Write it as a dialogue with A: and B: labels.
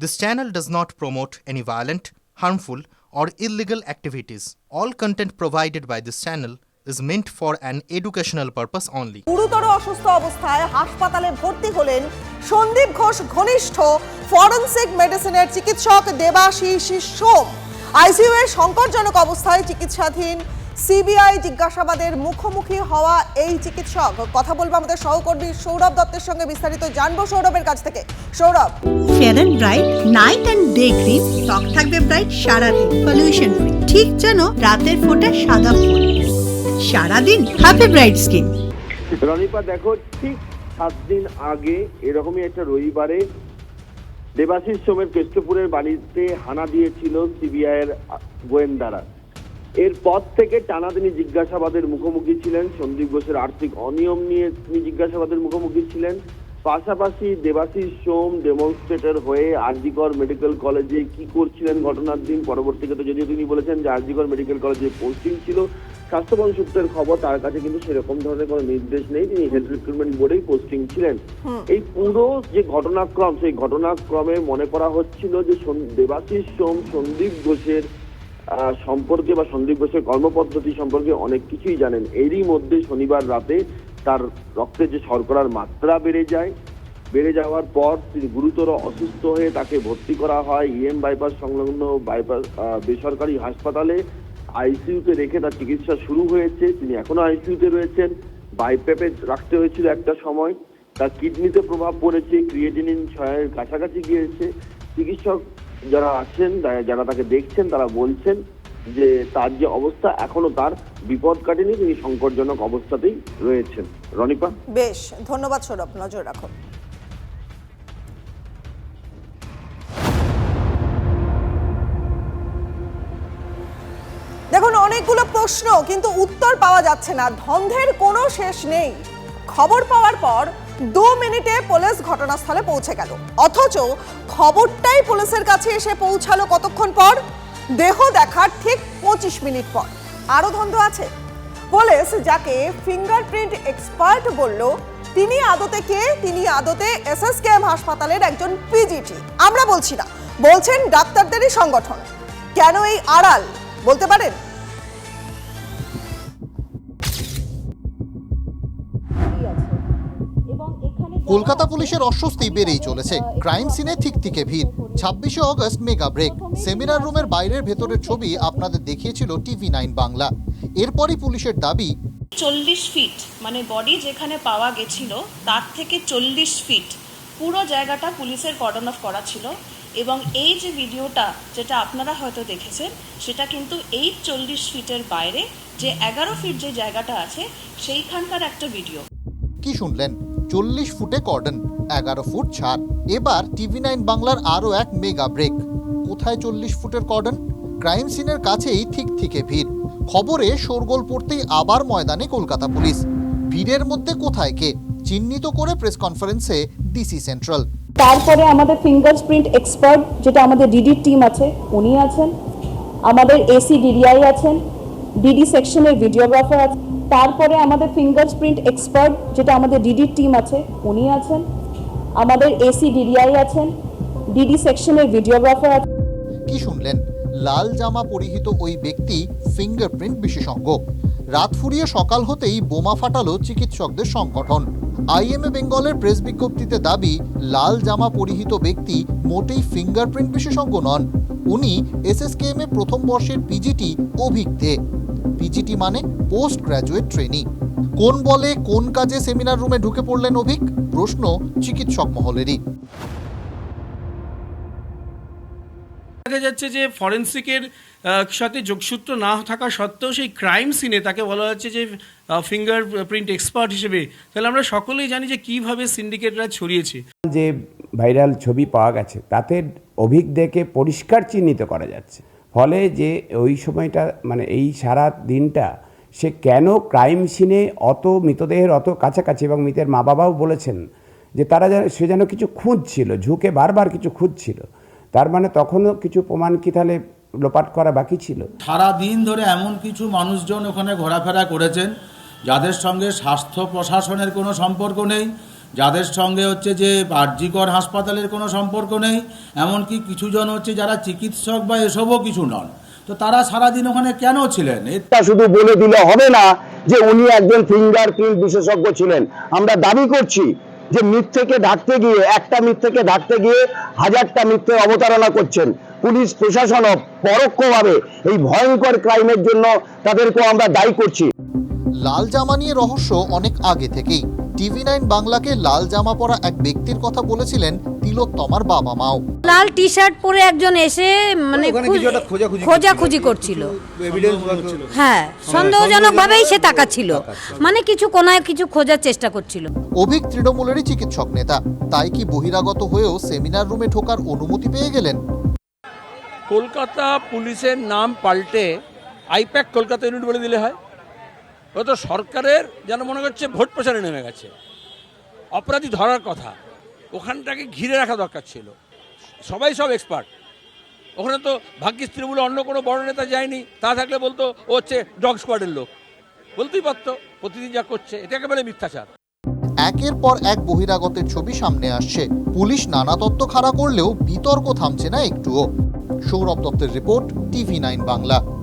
A: This channel does not promote any violent, harmful, or illegal activities. All content provided by this channel is meant for an educational purpose only.
B: গুরুতর অসুস্থ অবস্থায় হাসপাতালে ভর্তি হলেন সন্দীপ ঘোষ ঘনিষ্ঠ forensic মেডিসিনের চিকিৎসক দেবাশিস সোম আইসিইউ এর সংকটজনক অবস্থায় চিকিৎসাধীন সিবিআই জিজ্ঞাসাবাদের মুখোমুখি হওয়া এই চিকিৎসক। কথা বলব আমাদের সহকর্মী সৌরভ দত্তের সঙ্গে বিস্তারিত জানব সৌরভের কাছ থেকে। Sourav.
C: Fair and bright night and day cream ত্বক থাকবে ব্রাইট সারাদিন পলিউশন ফ্রি ঠিক যেন রাতের ফোটা সাদা ফুল। সারাদিন হ্যাপি ব্রাইট স্কিন
D: রনিপা দেখো ঠিক সাত দিন আগে এরকমই একটা রবিবারে দেবাশিস সোমের কেষ্টপুরের বাড়িতে হানা দিয়েছিল সিবিআই এর গোয়েন্দারা। এরপর থেকে টানা তিনি জিজ্ঞাসাবাদের মুখোমুখি ছিলেন সন্দীপ ঘোষের আর্থিক অনিয়ম নিয়ে তিনি জিজ্ঞাসাবাদের মুখোমুখি ছিলেন। পাশাপাশি দেবাশিস সোম ডেমনস্ট্রেটর হয়ে আরজিকর মেডিকেল কলেজে কি করছিলেন ঘটনার দিন পরবর্তীতে যদিও তিনি বলেছেন যে আরজিকর মেডিকেল কলেজে পোস্টিং ছিল। স্বাস্থ্যবান সূত্রের খবর তার কাছে কিন্তু সেরকম ধরনের কোনো নির্দেশ নেই। তিনি হেলথ রিক্রুটমেন্ট বোর্ডেই পোস্টিং ছিলেন। এই পুরো যে ঘটনাক্রম সেই ঘটনাক্রমে মনে করা হচ্ছিল যে দেবাশিস সোম সন্দীপ ঘোষের সম্পর্কে বা সন্দীপ ঘোষের কর্মপদ্ধতি সম্পর্কে অনেক কিছুই জানেন। এরই মধ্যে শনিবার রাতে তার রক্তে যে শর্করার মাত্রা বেড়ে যায়, বেড়ে যাওয়ার পর তিনি গুরুতর অসুস্থ হয়ে তাকে ভর্তি করা হয় ইএম বাইপাস সংলগ্ন বাইপাস বেসরকারি হাসপাতালে। আইসিইউতে রেখে তার চিকিৎসা শুরু হয়েছে। তিনি এখনও আইসিইউতে রয়েছেন। বাইপ্যাপে রাখতে হয়েছিল একটা সময়। তার কিডনিতে প্রভাব পড়েছে, ক্রিয়েটিনিন ছয়ের কাছাকাছি গিয়েছে। চিকিৎসক যারা আছেন যারা তাকে দেখছেন, তারা বলছেন যে তার যে অবস্থা, এখনও তার বিপদ কাটেনি, তিনি সংকটজনক অবস্থাতেই রয়েছেন। রনিপা?
B: বেশ, ধন্যবাদ সৌরভ, নজর রাখো দেখুন, অনেকগুলো প্রশ্ন, কিন্তু উত্তর পাওয়া যাচ্ছে না। ধন্ধের কোনো শেষ নেই। খবর পাওয়ার পর দু মিনিটে পুলিশ ঘটনাস্থলে পৌঁছে গেল। অথচ খবরটাই পুলিশের কাছে এসে পৌঁছালো কতক্ষণ পর? দেহ দেখার ঠিক পঁচিশ মিনিট পর। আরও ধন্ধ আছে। পুলিশ যাকে ফিঙ্গারপ্রিন্ট এক্সপার্ট বলল, তিনি আদতে কে? তিনি আদতে এস এস এসএসকেএম হাসপাতালের একজন পিজিটি আমরা বলছি না, বলছেন ডাক্তারদেরই সংগঠন। কেন এই আড়াল? বলতে পারেন?
E: কলকাতা পুলিশের অস্বস্তি বেড়েই চলেছে। ক্রাইম সিনে ঠিক থেকে ভিড়। ছাব্বিশে অগস্ট মেগা ব্রেক। সেমিনার রুমের বাইরের ভেতরের ছবি আপনাদের দেখিয়েছিল টিভি নাইন বাংলা। এরপরই পুলিশের দাবি
F: চল্লিশ ফিট মানে বডি যেখানে পাওয়া গেছিল তার থেকে চল্লিশ ফিট। পুরো জায়গাটা পুলিশের কর্ডন অফ করা ছিল এবং এই যে ভিডিওটা যেটা আপনারা হয়তো দেখেছেন সেটা কিন্তু এই চল্লিশ ফিটের বাইরে যে এগারো ফিট যে জায়গাটা আছে সেইখানকার একটা ভিডিও।
E: কি শুনলেন? চল্লিশ ফুটে কর্ডন, এগারো ফুট ছাড় এবার টিভি নাইন বাংলার আরও এক মেগা ব্রেক। কোথায় চল্লিশ ফুটের কর্ডন? ক্রাইম সিনের কাছেই ঠিক থেকে ভিড়। খবরে শোরগোল পড়তেই আবার ময়দানে কলকাতা পুলিশ। ভিড়ের মধ্যে কোথায় কে? চিহ্নিত করে প্রেস কনফারেন্সে ডিসি সেন্ট্রাল।
G: তারপরে আমাদের ফিঙ্গারপ্রিন্ট এক্সপার্ট, যেটা আমাদের ডিডির টিম আছে, উনি আছেন। আমাদের এসি ডিডিআই আছেন। ডিডি সেকশনের ভিডিওগ্রাফার আছেন। তারপরে আমাদের ফিঙ্গারপ্রিন্ট এক্সপার্ট যেটা আমাদের ডিডি টিম আছে, উনি আছেন। আমাদের এসি ডিডিআই আছেন। ডিডি সেকশনের ভিডিওগ্রাফার আছেন।
E: কি শুনলেন? লাল জামা পরিহিত ওই ব্যক্তি ফিঙ্গারপ্রিন্ট বিশেষজ্ঞ। রাত ফুরিয়ে সকাল হতেই বোমা ফাটালো চিকিৎসকদের সংগঠন। আইএমএ বেঙ্গলের প্রেস বিজ্ঞপ্তিতে দাবি, লাল জামা পরিহিত ব্যক্তি মোটেই ফিঙ্গারপ্রিন্ট বিশেষজ্ঞ নন উনি এসএসকেএম এ প্রথম বর্ষের পিজিটি অভিক দে পিজিটি মানে পোস্ট গ্র্যাজুয়েট ট্রেনিং। কোন বলে কোন কাজে সেমিনার রুমে ঢুকে পড়লেন অভিক প্রশ্ন চিকিৎসক মহলেরই।
H: দেখা যাচ্ছে যে ফরেন্সিকের সাথে যোগসূত্র না থাকা সত্ত্বেও সেই ক্রাইম সিনে তাকে বলা হচ্ছে যে ফিঙ্গার প্রিন্ট এক্সপার্ট হিসেবে। তাহলে আমরা সকলেই জানি যে কীভাবে সিন্ডিকেটরা ছড়িয়েছে।
I: যে ভাইরাল ছবি পাওয়া গেছে, তাতে অভিজ্ঞদেরকে পরিষ্কার চিহ্নিত করা যাচ্ছে। ফলে যে ওই সময়টা মানে এই সারা দিনটা সে কেন ক্রাইম সিনে অত মৃতদেহের অত কাছাকাছি এবং মৃতের মা বাবাও বলেছেন যে তারা যেন, সে যেন কিছু খুঁজছিল, ঝুঁকে বারবার কিছু খুঁজছিল। তার মানে তখনও কিছু প্রমাণ কি তাহলে লোপাট করা বাকি ছিল?
J: সারা দিন ধরে এমন কিছু মানুষজন ওখানে ঘোরাফেরা করেছেন, যাদের সঙ্গে স্বাস্থ্য প্রশাসনের কোনো সম্পর্ক নেই যাদের সঙ্গে হচ্ছে যে আরজিকর হাসপাতালের কোনো সম্পর্ক নেই এমনকি কিছুজন হচ্ছে যারা চিকিৎসক বা এসবও কিছু নন। তো তারা সারাদিন ওখানে কেন ছিলেন? এর
D: তা শুধু বলে দিলে হবে না যে উনি একজন ফিঙ্গার প্রিন্ট বিশেষজ্ঞ ছিলেন। আমরা দাবি করছি যে মিথ্যেকে ঢাকতে গিয়ে একটা মিথ্যেকে ঢাকতে গিয়ে হাজারটা মিথ্যে অবতারণা করছেন। পুলিশ প্রশাসনও পরোক্ষভাবে এই ভয়ঙ্কর ক্রাইমের জন্য তাদেরকেও আমরা দায়ী করছি।
E: লাল জামা নিয়ে রহস্য অনেক আগে থেকেই। টিভি নাইন বাংলাকে লাল জামা পরা এক ব্যক্তির কথা বলেছিলেন তিলোত্তমার বাবা মাও।
K: লাল টি শার্ট পরে একজন এসে মানে খোঁজাখুঁজি করছিল। হ্যাঁ সন্দেহজনক ভাবেই সে তাকাচ্ছিল। মানে কিছু কোনায় কিছু খোঁজার চেষ্টা করছিল।
E: অভিক তৃণমূলেরই চিকিৎসক নেতা। তাই কি বহিরাগত হয়েও সেমিনার রুমে ঢোকার অনুমতি পেয়ে গেলেন?
L: কলকাতা পুলিশের নাম পাল্টে আইপ্যাক কলকাতা ইউনিট বলে দিলে হয়। ও তো সরকারের যেন মনে করছে ভোট প্রচারে নেমে গেছে। অপরাধী ধরার কথা। ওখানটাকে ঘিরে রাখা দরকার ছিল। সবাই সব এক্সপার্ট ওখানে তো ভাগ্যিস তৃণমূলে অন্য কোনো বড় নেতা যায়নি। তা থাকলে বলতো, ও হচ্ছে ডগ স্কোয়াডের লোক। বলতেই পারতো, প্রতিদিন যা করছে, এটা একেবারে মিথ্যাচার।
E: একের পর এক বহিরাগতের ছবি সামনে আসছে। পুলিশ নানা তত্ত্ব খাড়া করলেও বিতর্ক থামছে না একটুও। সৌরভ দত্তের রিপোর্ট টিভি নাইন বাংলা।